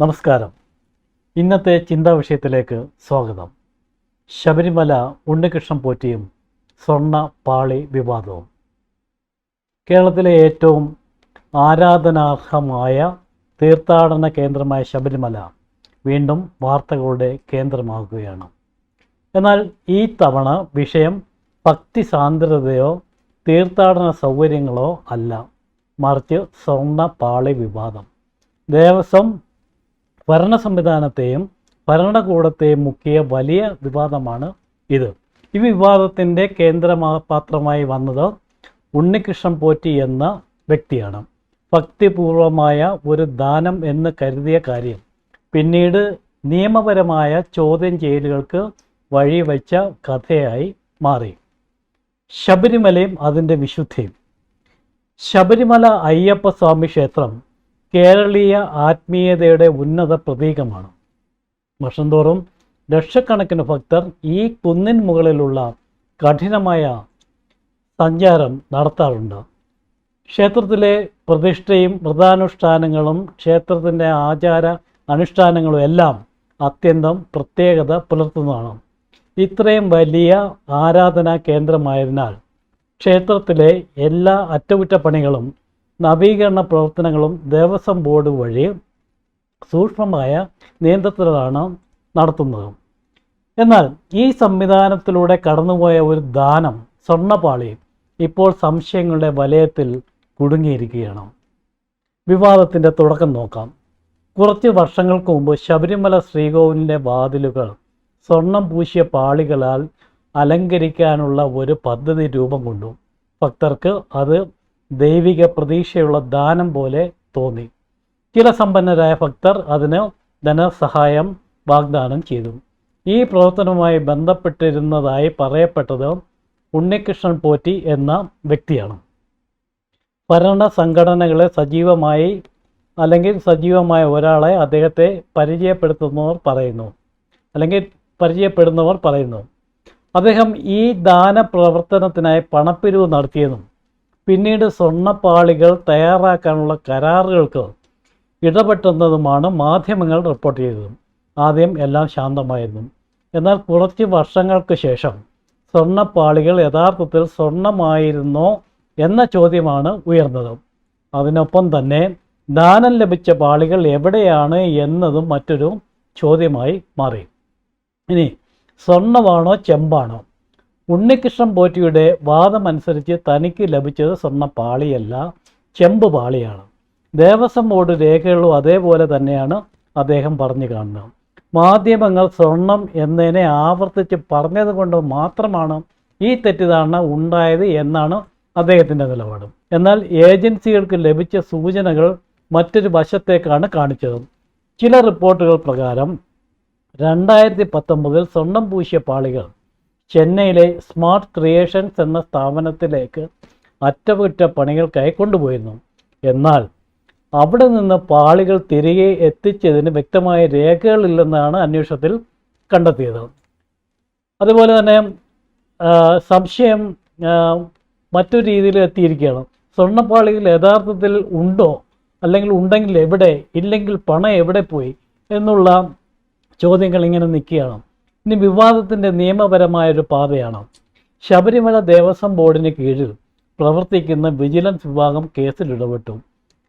നമസ്കാരം. ഇന്നത്തെ ചിന്താ വിഷയത്തിലേക്ക് സ്വാഗതം. ശബരിമല ഉണ്ണികൃഷ്ണൻ പോറ്റിയും സ്വർണ പാളി വിവാദവും. കേരളത്തിലെ ഏറ്റവും ആരാധനാർഹമായ തീർത്ഥാടന കേന്ദ്രമായ ശബരിമല വീണ്ടും വാർത്തകളുടെ കേന്ദ്രമാകുകയാണ്. എന്നാൽ ഈ തവണ വിഷയം ഭക്തി സാന്ദ്രതയോ തീർത്ഥാടന സൗകര്യങ്ങളോ അല്ല. മറിച്ച് സ്വർണ പാളി വിവാദം. ദേവസ്വം ഭരണ സംവിധാനത്തെയും ഭരണകൂടത്തെയും മുക്കിയ വലിയ വിവാദമാണ് ഇത്. ഈ വിവാദത്തിന്റെ കേന്ദ്രപാത്രമായി വന്നത് ഉണ്ണികൃഷ്ണൻ പോറ്റി എന്ന വ്യക്തിയാണ്. ഭക്തിപൂർവമായ ഒരു ദാനം എന്ന് കരുതിയ കാര്യം. പിന്നീട് നിയമപരമായ ചോദ്യം ചെയ്യലുകൾക്ക് വഴിവെച്ച കഥയായി മാറി. ശബരിമലയും അതിന്റെ വിശുദ്ധിയും. ശബരിമല അയ്യപ്പ സ്വാമി ക്ഷേത്രം കേരളീയ ആത്മീയതയുടെ ഉന്നത പ്രതീകമാണ്. വർഷം തോറും ലക്ഷക്കണക്കിന് ഭക്തർ ഈ കുന്നിൻ മുകളിലുള്ള കഠിനമായ സഞ്ചാരം നടത്താറുണ്ട്. ക്ഷേത്രത്തിലെ പ്രതിഷ്ഠയും വ്രതാനുഷ്ഠാനങ്ങളും ക്ഷേത്രത്തിന്റെ ആചാര അനുഷ്ഠാനങ്ങളും എല്ലാം അത്യന്തം പ്രത്യേകത പുലർത്തുന്നതാണ്. ഇത്രയും വലിയ ആരാധനാ കേന്ദ്രമായതിനാൽ ക്ഷേത്രത്തിലെ എല്ലാ അറ്റകുറ്റപ്പണികളും നവീകരണ പ്രവർത്തനങ്ങളും ദേവസ്വം ബോർഡ് വഴി സൂക്ഷ്മമായ നിയന്ത്രണത്തിലാണ് നടത്തുന്നത്. എന്നാൽ ഈ സംവിധാനത്തിലൂടെ കടന്നുപോയ ഒരു ദാനം സ്വർണപാളി ഇപ്പോൾ സംശയങ്ങളുടെ വലയത്തിൽ കുടുങ്ങിയിരിക്കുകയാണ്. വിവാദത്തിന്റെ തുടക്കം നോക്കാം. കുറച്ച് വർഷങ്ങൾക്ക് മുമ്പ് ശബരിമല ശ്രീകോവിലിന്റെ വാതിലുകൾ സ്വർണം പൂശിയ പാളികളാൽ അലങ്കരിക്കാനുള്ള ഒരു പദ്ധതി രൂപം കൊണ്ടു. ഭക്തർക്ക് അത് ദൈവിക പ്രതീക്ഷയുള്ള ദാനം പോലെ തോന്നി. ചില സമ്പന്നരായ ഭക്തർ അതിന് ധനസഹായം വാഗ്ദാനം ചെയ്തു. ഈ പ്രവർത്തനവുമായി ബന്ധപ്പെട്ടിരുന്നതായി പറയപ്പെട്ടത് ഉണ്ണികൃഷ്ണൻ പോറ്റി എന്ന വ്യക്തിയാണ്. ഭരണ സംഘടനകളെ സജീവമായി അല്ലെങ്കിൽ സജീവമായ ഒരാളെ അദ്ദേഹത്തെ പരിചയപ്പെടുത്തുന്നവർ പറയുന്നു. അല്ലെങ്കിൽ പരിചയപ്പെടുന്നവർ പറയുന്നു. അദ്ദേഹം ഈ ദാന പ്രവർത്തനത്തിനായി പണപ്പിരിവ് നടത്തിയതും പിന്നീട് സ്വർണപ്പാളികൾ തയ്യാറാക്കാനുള്ള കരാറുകൾക്ക് ഇടപെട്ടുന്നതുമാണ് മാധ്യമങ്ങൾ റിപ്പോർട്ട് ചെയ്തത്. ആദ്യം എല്ലാം ശാന്തമായിരുന്നു. എന്നാൽ കുറച്ച് വർഷങ്ങൾക്ക് ശേഷം സ്വർണപ്പാളികൾ യഥാർത്ഥത്തിൽ സ്വർണമായിരുന്നോ എന്ന ചോദ്യമാണ് ഉയർന്നത്. അതിനൊപ്പം തന്നെ ദാനം ലഭിച്ച പാളികൾ എവിടെയാണ് എന്നതും മറ്റൊരു ചോദ്യമായി മാറി. ഇനി സ്വർണമാണോ ചെമ്പാണോ? ഉണ്ണികൃഷ്ണൻ പോറ്റിയുടെ വാദമനുസരിച്ച് തനിക്ക് ലഭിച്ചത് സ്വർണ പാളിയല്ല ചെമ്പ് പാളിയാണ്. ദേവസ്വം ബോർഡ് രേഖകളും അതേപോലെ തന്നെയാണ് അദ്ദേഹം പറഞ്ഞു കാണുന്നത്. മാധ്യമങ്ങൾ സ്വർണം എന്നതിനെ ആവർത്തിച്ച് പറഞ്ഞത് കൊണ്ട് മാത്രമാണ് ഈ തെറ്റിദ്ധാരണ ഉണ്ടായത് എന്നാണ് അദ്ദേഹത്തിന്റെ നിലപാട്. എന്നാൽ ഏജൻസികൾക്ക് ലഭിച്ച സൂചനകൾ മറ്റൊരു വശത്തേക്കാണ് കാണിച്ചത്. ചില റിപ്പോർട്ടുകൾ പ്രകാരം രണ്ടായിരത്തി പത്തൊമ്പതിൽ സ്വർണം പൂശിയ പാളികൾ ചെന്നൈയിലെ സ്മാർട്ട് ക്രിയേഷൻസ് എന്ന സ്ഥാപനത്തിലേക്ക് അറ്റകുറ്റപ്പണികൾക്കായി കൊണ്ടുപോയിരുന്നു. എന്നാൽ അവിടെ നിന്ന് പാളികൾ തിരികെ എത്തിച്ചതിന് വ്യക്തമായ രേഖകളില്ലെന്നാണ് അന്വേഷണത്തിൽ കണ്ടെത്തിയത്. അതുപോലെ തന്നെ സംശയം മറ്റു മറ്റൊരു രീതിയിൽ എത്തിയിരിക്കുകയാണ്. സ്വർണപ്പാളികൾ യഥാർത്ഥത്തിൽ ഉണ്ടോ? അല്ലെങ്കിൽ ഉണ്ടെങ്കിൽ എവിടെ? ഇല്ലെങ്കിൽ പണം എവിടെ പോയി? എന്നുള്ള ചോദ്യങ്ങൾ ഇങ്ങനെ നിൽക്കുകയാണ്. ഇനി വിവാദത്തിന്റെ നിയമപരമായ ഒരു പാതയാണ്. ശബരിമല ദേവസ്വം ബോർഡിന് കീഴിൽ പ്രവർത്തിക്കുന്ന വിജിലൻസ് വിഭാഗം കേസിൽ ഇടപെട്ടു.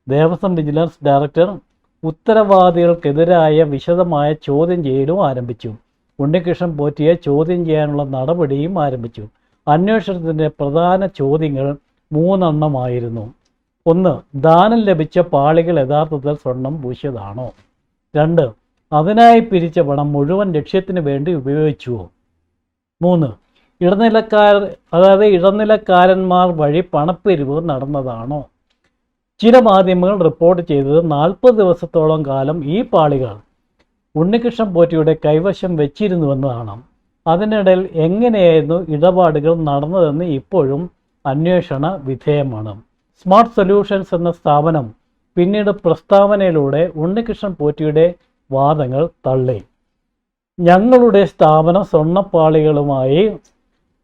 ദേവസ്വം വിജിലൻസ് ഡയറക്ടർ ഉത്തരവാദികൾക്കെതിരായ വിശദമായ ചോദ്യം ചെയ്യലും ആരംഭിച്ചു. ഉണ്ണികൃഷ്ണൻ പോറ്റിയെ ചോദ്യം ചെയ്യാനുള്ള നടപടിയും ആരംഭിച്ചു. അന്വേഷണത്തിന്റെ പ്രധാന ചോദ്യങ്ങൾ മൂന്നെണ്ണമായിരുന്നു. ഒന്ന് ദാനം ലഭിച്ച പാളികൾ യഥാർത്ഥത്തിൽ സ്വർണം പൂശിയതാണോ? രണ്ട് അതിനായി പിരിച്ച പണം മുഴുവൻ ലക്ഷ്യത്തിന് വേണ്ടി ഉപയോഗിച്ചുവോ? മൂന്ന്. ഇടനിലക്കാർ അതായത് ഇടനിലക്കാരന്മാർ വഴി പണപ്പെരിവ് നടന്നതാണോ? ചില മാധ്യമങ്ങൾ റിപ്പോർട്ട് ചെയ്തത് നാൽപ്പത് ദിവസത്തോളം കാലം ഈ പാളികൾ ഉണ്ണികൃഷ്ണൻ പോറ്റിയുടെ കൈവശം വെച്ചിരുന്നുവെന്നതാണ്. അതിനിടയിൽ എങ്ങനെയായിരുന്നു ഇടപാടുകൾ നടന്നതെന്ന് ഇപ്പോഴും അന്വേഷണ വിധേയമാണ്. സ്മാർട്ട് സൊല്യൂഷൻസ് എന്ന സ്ഥാപനം പിന്നീട് പ്രസ്താവനയിലൂടെ ഉണ്ണികൃഷ്ണൻ പോറ്റിയുടെ വാദങ്ങൾ തള്ളി. ഞങ്ങളുടെ സ്ഥാപനം സ്വർണപ്പാളികളുമായി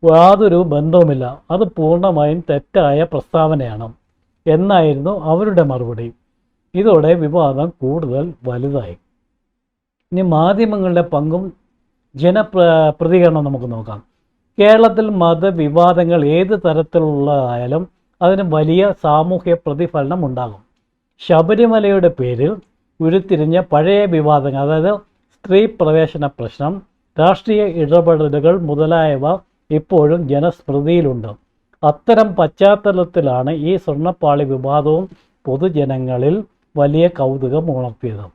യാതൊരു ബന്ധവുമില്ല. അത് പൂർണമായും തെറ്റായ പ്രസ്താവനയാണ് എന്നായിരുന്നു അവരുടെ മറുപടി. ഇതോടെ വിവാദം കൂടുതൽ വലുതായി. ഇനി മാധ്യമങ്ങളുടെ പങ്കും ജനപ്ര പ്രതികരണം നമുക്ക് നോക്കാം. കേരളത്തിൽ മതവിവാദങ്ങൾ ഏത് തരത്തിലുള്ളതായാലും അതിന് വലിയ സാമൂഹ്യ പ്രതിഫലനം ഉണ്ടാകും. ശബരിമലയുടെ പേരിൽ ഉരുത്തിരിഞ്ഞ പഴയ വിവാദങ്ങൾ അതായത് സ്ത്രീ പ്രവേശന പ്രശ്നം രാഷ്ട്രീയ ഇടപെടലുകൾ മുതലായവ ഇപ്പോഴും ജനസ്മൃതിയിലുണ്ട്. അത്തരം പശ്ചാത്തലത്തിലാണ് ഈ സ്വർണപ്പാളി വിവാദവും പൊതുജനങ്ങളിൽ വലിയ കൗതുകം ഉണർത്തിയത്.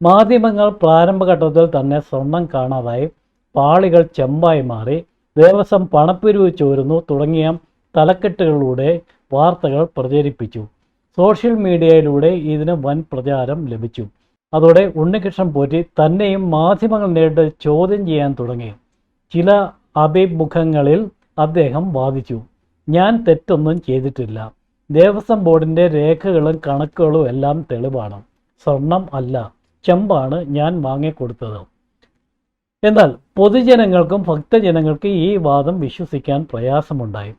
മാധ്യമങ്ങൾ പ്രാരംഭഘട്ടത്തിൽ തന്നെ സ്വർണം കാണാതായി പാളികൾ ചെമ്പായി മാറി ദേവസ്വം പണപ്പിരിവ് ചോരുന്നു തുടങ്ങിയ തലക്കെട്ടുകളിലൂടെ വാർത്തകൾ പ്രചരിപ്പിച്ചു. സോഷ്യൽ മീഡിയയിലൂടെ ഇതിന് വൻ പ്രചാരം ലഭിച്ചു. അതോടെ ഉണ്ണികൃഷ്ണൻ പോറ്റി തന്നെയും മാധ്യമങ്ങൾ നേരിട്ട് ചോദ്യം ചെയ്യാൻ തുടങ്ങി. ചില അഭിമുഖങ്ങളിൽ അദ്ദേഹം വാദിച്ചു ഞാൻ തെറ്റൊന്നും ചെയ്തിട്ടില്ല. ദേവസ്വം ബോർഡിന്റെ രേഖകളും കണക്കുകളും എല്ലാം തെളിവാണ്. സ്വർണം അല്ല ചെമ്പാണ് ഞാൻ വാങ്ങിക്കൊടുത്തത്. എന്നാൽ പൊതുജനങ്ങൾക്കും ഭക്തജനങ്ങൾക്കും ഈ വാദം വിശ്വസിക്കാൻ പ്രയാസമുണ്ടായി.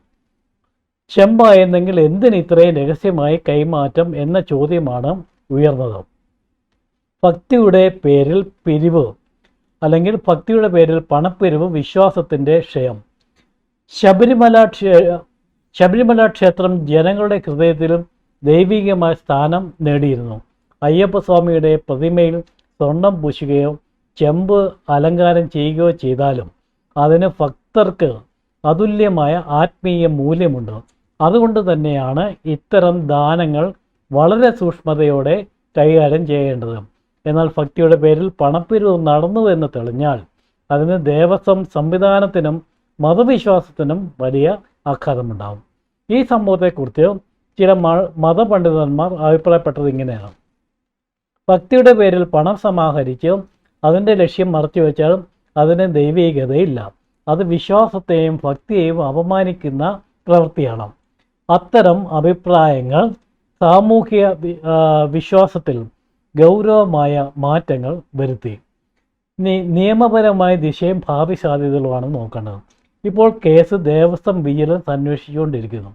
ചെമ്പായെന്നെങ്കിൽ എന്തിന് ഇത്രയും രഹസ്യമായി കൈമാറ്റം എന്ന ചോദ്യമാണ് ഉയർന്നത്. ഭക്തിയുടെ പേരിൽ പിരിവ് അല്ലെങ്കിൽ ഭക്തിയുടെ പേരിൽ പണപ്പിരിവ് വിശ്വാസത്തിന്റെ ക്ഷയം. ശബരിമല ശബരിമല ക്ഷേത്രം ജനങ്ങളുടെ ഹൃദയത്തിലും ദൈവികമായ സ്ഥാനം നേടിയിരുന്നു. അയ്യപ്പസ്വാമിയുടെ പ്രതിമയിൽ സ്വർണം പൂശുകയോ ചെമ്പ് അലങ്കാരം ചെയ്യുകയോ ചെയ്താലും അതിന് ഭക്തർക്ക് അതുല്യമായ ആത്മീയ മൂല്യമുണ്ട്. അതുകൊണ്ട് തന്നെയാണ് ഇത്തരം ദാനങ്ങൾ വളരെ സൂക്ഷ്മതയോടെ കൈകാര്യം ചെയ്യേണ്ടത്. എന്നാൽ ഭക്തിയുടെ പേരിൽ പണപ്പിരിവ് നടന്നു എന്ന് തെളിഞ്ഞാൽ അതിന് ദേവസ്വം സംവിധാനത്തിനും മതവിശ്വാസത്തിനും വലിയ ആഘാതമുണ്ടാകും ഈ സംഭവത്തെക്കുറിച്ച് ചില മതപണ്ഡിതന്മാർ അഭിപ്രായപ്പെട്ടത് ഇങ്ങനെയാണ്. ഭക്തിയുടെ പേരിൽ പണം സമാഹരിച്ച് അതിന്റെ ലക്ഷ്യം മറച്ചു വെച്ചാൽ അതിന് ദൈവീകതയില്ല. അത് വിശ്വാസത്തെയും ഭക്തിയെയും അപമാനിക്കുന്ന പ്രവൃത്തിയാണ്. അത്തരം അഭിപ്രായങ്ങൾ സാമൂഹിക വിശ്വാസത്തിൽ ഗൗരവമായ മാറ്റങ്ങൾ വരുത്തി. ഇനി നിയമപരമായ ദിശയും ഭാവി സാധ്യതകളുമാണ് നോക്കേണ്ടത്. ഇപ്പോൾ കേസ് ദേവസ്വം വിജിലൻസ് അന്വേഷിച്ചുകൊണ്ടിരിക്കുന്നു.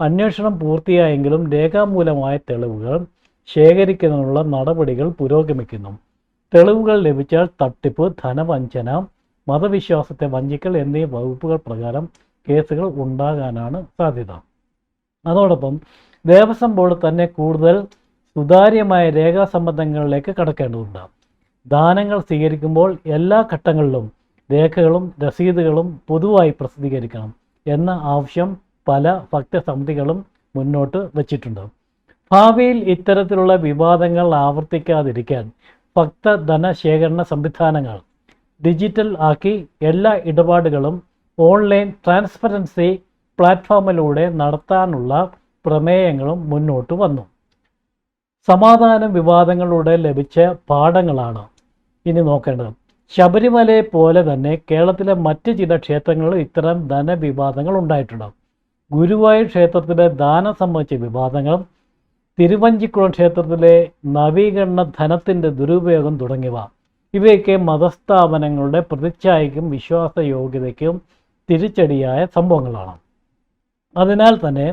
അന്വേഷണം പൂർത്തിയായെങ്കിലും രേഖാമൂലമായ തെളിവുകൾ ശേഖരിക്കുന്നതിനുള്ള നടപടികൾ പുരോഗമിക്കുന്നു. തെളിവുകൾ ലഭിച്ചാൽ തട്ടിപ്പ് ധനവഞ്ചന മതവിശ്വാസത്തെ വഞ്ചിക്കൽ എന്നീ വകുപ്പുകൾ പ്രകാരം കേസുകൾ ഉണ്ടാകാനാണ് സാധ്യത. അതോടൊപ്പം ദേവസ്വം ബോർഡ് തന്നെ കൂടുതൽ സുതാര്യമായ രേഖാസംബന്ധങ്ങളിലേക്ക് കടക്കേണ്ടതുണ്ട്. ദാനങ്ങൾ സ്വീകരിക്കുമ്പോൾ എല്ലാ ഘട്ടങ്ങളിലും രേഖകളും രസീതുകളും പൊതുവായി പ്രസിദ്ധീകരിക്കണം എന്ന ആവശ്യം പല ഭക്തസമിതികളും മുന്നോട്ട് വച്ചിട്ടുണ്ട്. ഭാവിയിൽ ഇത്തരത്തിലുള്ള വിവാദങ്ങൾ ആവർത്തിക്കാതിരിക്കാൻ ഭക്ത ധനശേഖരണ സംവിധാനങ്ങൾ ഡിജിറ്റൽ ആക്കി എല്ലാ ഇടപാടുകളും ഓൺലൈൻ ട്രാൻസ്പെറൻസി പ്ലാറ്റ്ഫോമിലൂടെ നടത്താനുള്ള പ്രമേയങ്ങളും മുന്നോട്ട് വന്നു. സമാധാന വിവാദങ്ങളിലൂടെ ലഭിച്ച പാഠങ്ങളാണ് ഇനി നോക്കേണ്ടത്. ശബരിമലയെ പോലെ തന്നെ കേരളത്തിലെ മറ്റ് ചില ക്ഷേത്രങ്ങളിൽ ഇത്തരം ധനവിവാദങ്ങൾ ഉണ്ടായിട്ടുണ്ട്. ഗുരുവായൂർ ക്ഷേത്രത്തിലെ ദാനം സംബന്ധിച്ച വിവാദങ്ങളും തിരുവഞ്ചിക്കുളം ക്ഷേത്രത്തിലെ നവീകരണ ധനത്തിന്റെ ദുരുപയോഗം തുടങ്ങിയവ. ഇവയൊക്കെ മതസ്ഥാപനങ്ങളുടെ പ്രതിച്ഛായയ്ക്കും വിശ്വാസയോഗ്യതയ്ക്കും തിരിച്ചടിയായ സംഭവങ്ങളാണ്. അതിനാൽ തന്നെ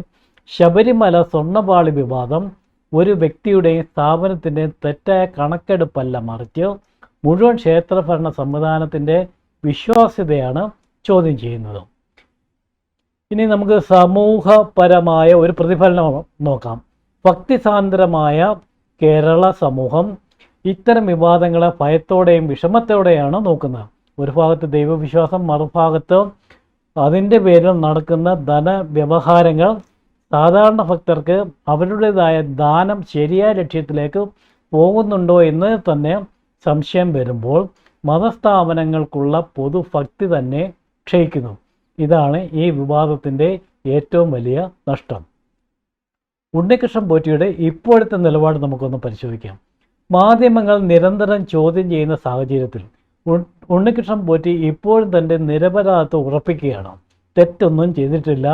ശബരിമല സ്വർണപാളി വിവാദം ഒരു വ്യക്തിയുടെയും സ്ഥാപനത്തിന്റെയും തെറ്റായ കണക്കെടുപ്പല്ല മറിച്ച് മുഴുവൻ ക്ഷേത്രഭരണ സംവിധാനത്തിന്റെ വിശ്വാസ്യതയാണ് ചോദ്യം ചെയ്യുന്നത്. ഇനി നമുക്ക് സമൂഹപരമായ ഒരു പ്രതിഫലനം നോക്കാം. ഭക്തിസാന്ദ്രമായ കേരള സമൂഹം ഇത്തരം വിവാദങ്ങളെ ഭയത്തോടെയും വിഷമത്തോടെയാണ് നോക്കുന്നത്. ഒരു ഭാഗത്ത് ദൈവവിശ്വാസം മറുഭാഗത്ത് അതിന്റെ പേരിൽ നടക്കുന്ന ധനവ്യവഹാരങ്ങൾ സാധാരണ ഭക്തർക്ക് അവരുടേതായ ദാനം ശരിയായ ലക്ഷ്യത്തിലേക്ക് പോകുന്നുണ്ടോ എന്ന് തന്നെ സംശയം വരുമ്പോൾ മതസ്ഥാപനങ്ങൾക്കുള്ള പൊതുഭക്തി തന്നെ ക്ഷയിക്കുന്നു. ഇതാണ് ഈ വിവാദത്തിന്റെ ഏറ്റവും വലിയ നഷ്ടം. ഉണ്ണികൃഷ്ണൻ പോറ്റിയുടെ ഇപ്പോഴത്തെ നിലപാട് നമുക്കൊന്ന് പരിശോധിക്കാം. മാധ്യമങ്ങൾ നിരന്തരം ചോദ്യം ചെയ്യുന്ന സാഹചര്യത്തിൽ ഉണ്ണികൃഷ്ണൻ പോറ്റി ഇപ്പോഴും തന്റെ നിരപരാധത്വം ഉറപ്പിക്കുകയാണ്. തെറ്റൊന്നും ചെയ്തിട്ടില്ല.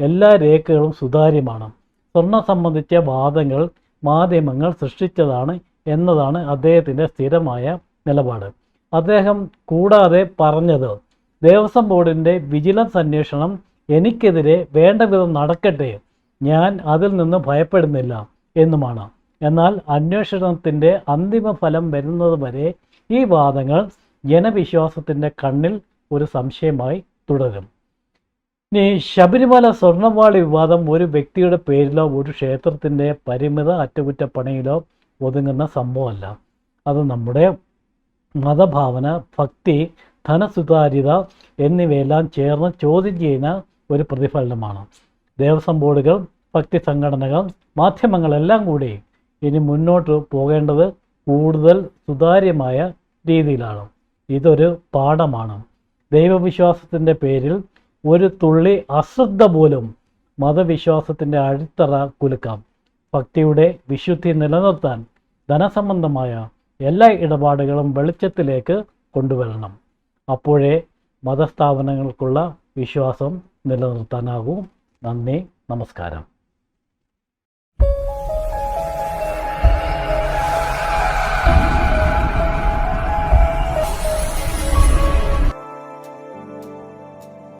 എല്ലാ രേഖകളും സുതാര്യമാണ്. സ്വർണം സംബന്ധിച്ച വാദങ്ങൾ മാധ്യമങ്ങൾ സൃഷ്ടിച്ചതാണ് എന്നതാണ് അദ്ദേഹത്തിന്റെ സ്ഥിരമായ നിലപാട്. അദ്ദേഹം കൂടാതെ പറഞ്ഞത് ദേവസ്വം ബോർഡിന്റെ വിജിലൻസ് അന്വേഷണം എനിക്കെതിരെ വേണ്ട വിധം നടക്കട്ടെ. ഞാൻ അതിൽ നിന്ന് ഭയപ്പെടുന്നില്ല എന്നുമാണ്. എന്നാൽ അന്വേഷണത്തിന്റെ അന്തിമ ഫലം വരുന്നത് വരെ ഈ വാദങ്ങൾ ജനവിശ്വാസത്തിന്റെ കണ്ണിൽ ഒരു സംശയമായി തുടരും. ഇനി ശബരിമല സ്വർണവാളി വിവാദം ഒരു വ്യക്തിയുടെ പേരിലോ ഒരു ക്ഷേത്രത്തിന്റെ പരിമിത അറ്റകുറ്റപ്പണിയിലോ ഒതുങ്ങുന്ന സംഭവമല്ല. അത് നമ്മുടെ മതഭാവന ഭക്തി ധനസുതാര്യത എന്നിവയെല്ലാം ചേർന്ന് ചോദ്യം ചെയ്യുന്ന ഒരു പ്രതിഫലനമാണ്. ദേവസ്വം ബോർഡുകൾ ഭക്തി സംഘടനകൾ മാധ്യമങ്ങളെല്ലാം കൂടി ഇനി മുന്നോട്ട് പോകേണ്ടത് കൂടുതൽ സുതാര്യമായ രീതിയിലാണ്. ഇതൊരു പാഠമാണ്. ദൈവവിശ്വാസത്തിന്റെ പേരിൽ ഒരു തുള്ളി അശ്രദ്ധ പോലും മതവിശ്വാസത്തിന്റെ അടിത്തറ കുലുക്കാം. ഭക്തിയുടെ വിശുദ്ധി നിലനിർത്താൻ ധനസംബന്ധമായ എല്ലാ ഇടപാടുകളും വെളിച്ചത്തിലേക്ക് കൊണ്ടുവരണം. അപ്പോഴേ മതസ്ഥാപനങ്ങൾക്കുള്ള വിശ്വാസം നിലനിർത്താനാകൂ. നന്ദി നമസ്കാരം.